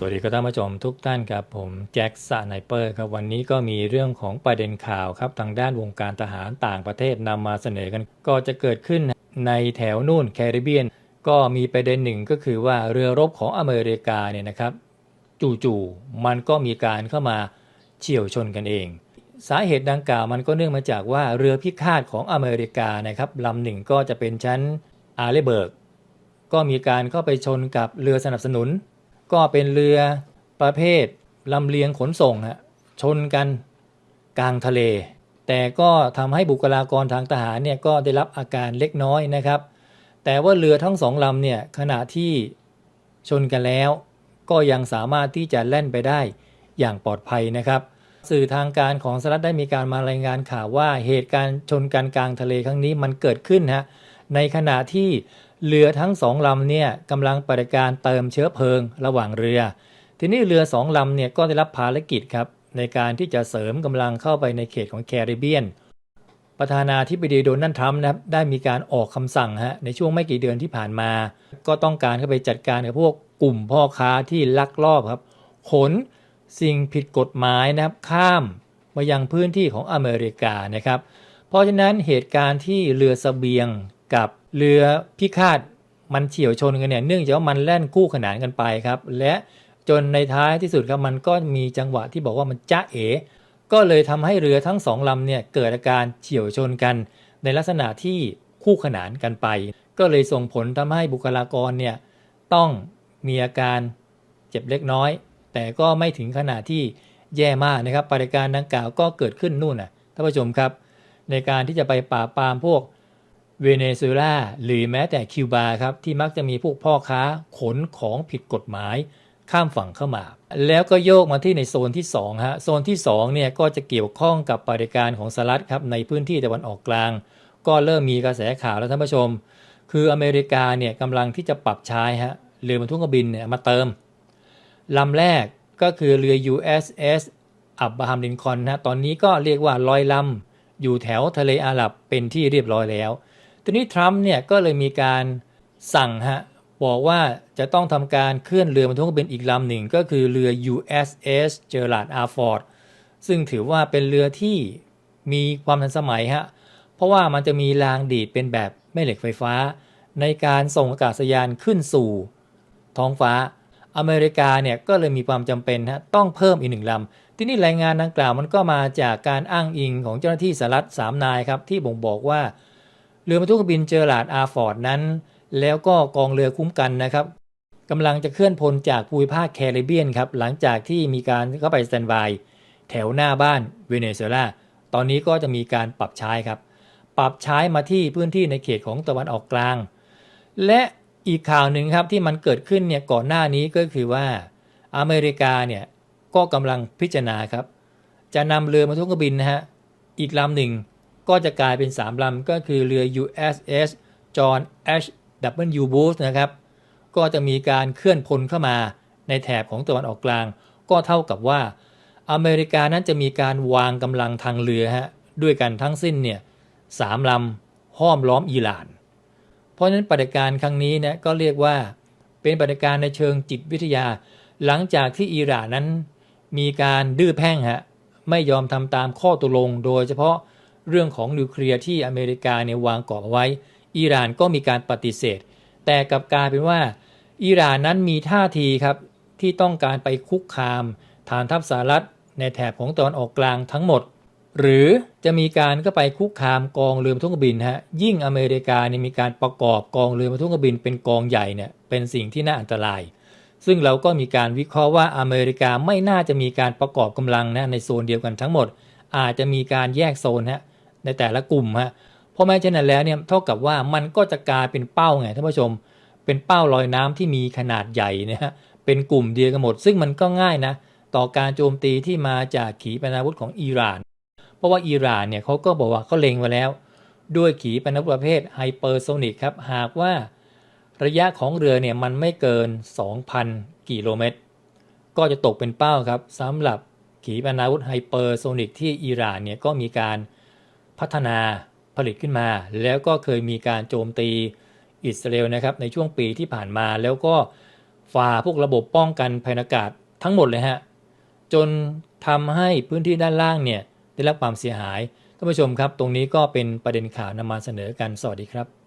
สวัสดีครับท่านผู้ชมทุกท่านครับผมแจ็คสไนเปอร์ครับวันนี้ก็มีเรื่องของประเด็นข่าวครับทางด้านวงการทหารต่างประเทศนำมาเสนอกัน ก็จะเกิดขึ้นในแถวนู่นแคริบเบียน ก็มีประเด็นหนึ่งก็คือว่าเรือรบของอเมริกาเนี่ยนะครับ จู่ๆมันก็มีการเข้ามาเฉี่ยวชนกันเอง สาเหตุดังกล่าวมันก็เนื่องมาจากว่าเรือพิฆาตของอเมริกานะครับลำหนึ่งก็จะเป็นชั้นอาร์เลเบิร์กก็มีการเข้าไปชนกับเรือสนับสนุน ก็เป็นเรือประเภทลำเลียงขนส่งฮะชนกันกลางทะเล แต่ก็ทำให้บุคลากรทางทหารเนี่ยก็ได้รับอาการเล็กน้อยนะครับ แต่ว่าเรือทั้งสองลำเนี่ยขณะที่ชนกันแล้ว ก็ยังสามารถที่จะแล่นไปได้อย่างปลอดภัยนะครับ สื่อทางการของสหรัฐได้มีการมารายงานข่าวว่าเหตุการณ์ชนกันกลางทะเลครั้งนี้มันเกิดขึ้นฮะ ในขณะที่เรือทั้งสองลำเนี่ยกำลังปฏิการเติมเชื้อเพลิงระหว่างเรือ ทีนี้เรือสองลำเนี่ยก็ได้รับภารกิจครับในการที่จะเสริมกำลังเข้าไปในเขตของแคริบเบียน ประธานาธิบดีโดนัลด์ทรัมป์นะครับได้มีการออกคำสั่งฮะในช่วงไม่กี่เดือนที่ผ่านมา ก็ต้องการเข้าไปจัดการกับพวกกลุ่มพ่อค้าที่ลักลอบครับขนสิ่งผิดกฎหมายนะครับข้ามมายังพื้นที่ของอเมริกานะครับ เพราะฉะนั้นเหตุการณ์ที่เรือสเสบียง กับเรือพิฆาตมันเฉียวชนกันเนี่ยเนื่องจากว่ามันแล่นคู่ขนานกันไปครับ และจนในท้ายที่สุดครับมันก็มีจังหวะที่บอกว่ามันจ้าเอก็เลยทำให้เรือทั้งสองลำเนี่ยเกิดอาการเฉียวชนกัน ในลักษณะที่คู่ขนานกันไป ก็เลยส่งผลทำให้บุคลากรเนี่ยต้องมีอาการเจ็บเล็กน้อย แต่ก็ไม่ถึงขนาดที่แย่มากนะครับปฏิการดังกล่าวก็เกิดขึ้นนู่นนะท่านผู้ชมครับ ในการที่จะไปปราปามพวก เวเนซุเอลาหรือแม้แต่คิวบาครับที่มักจะมีพวกพ่อค้าขนของผิดกฎหมายข้ามฝั่งเข้ามา แล้วก็โยกมาที่ในโซนที่2ฮะโซนที่2เนี่ยก็จะเกี่ยวข้องกับปฏิการของสหรัฐครับในพื้นที่ตะวันออกกลาง ก็เริ่มมีกระแสข่าวแล้วท่านผู้ชม คืออเมริกาเนี่ยกำลังที่จะปรับใช้ฮะเรือบรรทุกเครื่องบินเนี่ยมาเติมลำแรกก็คือเรือ USS อับบราฮัมลินคอนนะตอนนี้ก็เรียกว่าลอยลำอยู่แถวทะเลอาหรับเป็นที่เรียบร้อยแล้ว ทีนี้ทรัมป์เนี่ยก็เลยมีการสั่งฮะบอกว่าจะต้องทำการเคลื่อนเรือบรรทุกเครื่องบินอีกลำหนึ่งก็คือเรือ USS Gerald R. Ford ซึ่งถือว่าเป็นเรือที่มีความทันสมัยฮะเพราะว่ามันจะมีรางดีดเป็นแบบแม่เหล็กไฟฟ้า ในการส่งอากาศยานขึ้นสู่ ท้องฟ้าอเมริกาเนี่ยก็เลยมีความจำเป็นฮะต้องเพิ่มอีกหนึ่งลำ ที่นี่รายงานดังกล่าวมันก็มาจากการอ้างอิงของเจ้าหน้าที่สหรัฐสามนายครับที่บ่งบอกว่า เรือบรรทุกเครื่องบินเจอร์ลาดอาร์ฟอร์ดนั้น แล้วก็กองเรือคุ้มกันนะครับกำลังจะเคลื่อนพลจากภูมิภาคแคริบเบียนครับหลังจากที่มีการเข้าไปสแตนบายแถวหน้าบ้านเวเนซุเอลาตอนนี้ก็จะมีการปรับใช้ครับ ปรับใช้มาที่พื้นที่ในเขตของตะวันออกกลาง และอีกข่าวหนึ่งครับที่มันเกิดขึ้นเนี่ยก่อนหน้านี้ก็คือว่าอเมริกาเนี่ยก็กำลังพิจารณาครับ จะนำเรือบรรทุกเครื่องบินนะฮะอีกลำหนึ่ง ก็จะกลายเป็น 3ลำก็คือเรือ USS John H. W. Booth นะครับ ก็จะมีการเคลื่อนพลเข้ามาในแถบของตะวันออกกลาง ก็เท่ากับว่า อเมริกานั้นจะมีการวางกำลังทางเรือฮะด้วยกันทั้งสิ้นเนี่ยสามลำห้อมล้อมอิหร่าน เพราะฉะนั้นปฏิการครั้งนี้นี่ยก็เรียกว่าเป็นปฏิการในเชิงจิตวิทยา หลังจากที่อิหร่านนั้นมีการดื้อแพ่งฮะไม่ยอมทำตามข้อตกลง โดยเฉพาะ เรื่องของนิวเคลียร์ที่อเมริกาเนี่ยวางกรอบเอาไว้ อิหร่านก็มีการปฏิเสธ แต่กลับกลายเป็นว่าอิหร่านนั้นมีท่าทีครับที่ต้องการไปคุกคาม ฐานทัพสหรัฐในแถบของตะวันออกกลางทั้งหมด หรือจะมีการก็ไปคุกคามกองเรือบรรทุกบินฮะยิ่งอเมริกาเนี่ยมีการประกอบกองเรือบรรทุกบินเป็นกองใหญ่เนี่ยเป็นสิ่งที่น่าอันตราย ซึ่งเราก็มีการวิเคราะห์ว่าอเมริกาไม่น่าจะมีการประกอบกำลังนะในโซนเดียวกันทั้งหมด อาจจะมีการแยกโซนฮะ ในแต่ละกลุ่มฮะเพราะไม่เช่นนั้นแล้วเนี่ยเท่ากับว่ามันก็จะกลายเป็นเป้าไงท่านผู้ชม เป็นเป้าลอยน้ำที่มีขนาดใหญ่นะฮะเป็นกลุ่มเดียวกันหมด ซึ่งมันก็ง่ายนะต่อการโจมตีที่มาจากขีปนาวุธของอิหร่าน เพราะว่าอิหร่านเนี่ยเขาก็บอกว่าเขาเล็งไว้แล้ว ด้วยขีปนาวุธประเภทไฮเปอร์โซนิกครับหากว่าระยะของเรือเนี่ยมันไม่เกิน 2,000 กิโลเมตร ก็จะตกเป็นเป้าครับสำหรับขีปนาวุธไฮเปอร์โซนิกที่อิหร่านเนี่ยก็มีการ พัฒนาผลิตขึ้นมา แล้วก็เคยมีการโจมตีอิสราเอลนะครับในช่วงปีที่ผ่านมาแล้วก็ฝ่าพวกระบบป้องกันภัยอากาศทั้งหมดเลยฮะจนทำให้พื้นที่ด้านล่างเนี่ยได้รับความเสียหายท่านผู้ชมครับ ตรงนี้ก็เป็นประเด็นข่าวนำมาเสนอกันสวัสดีครับ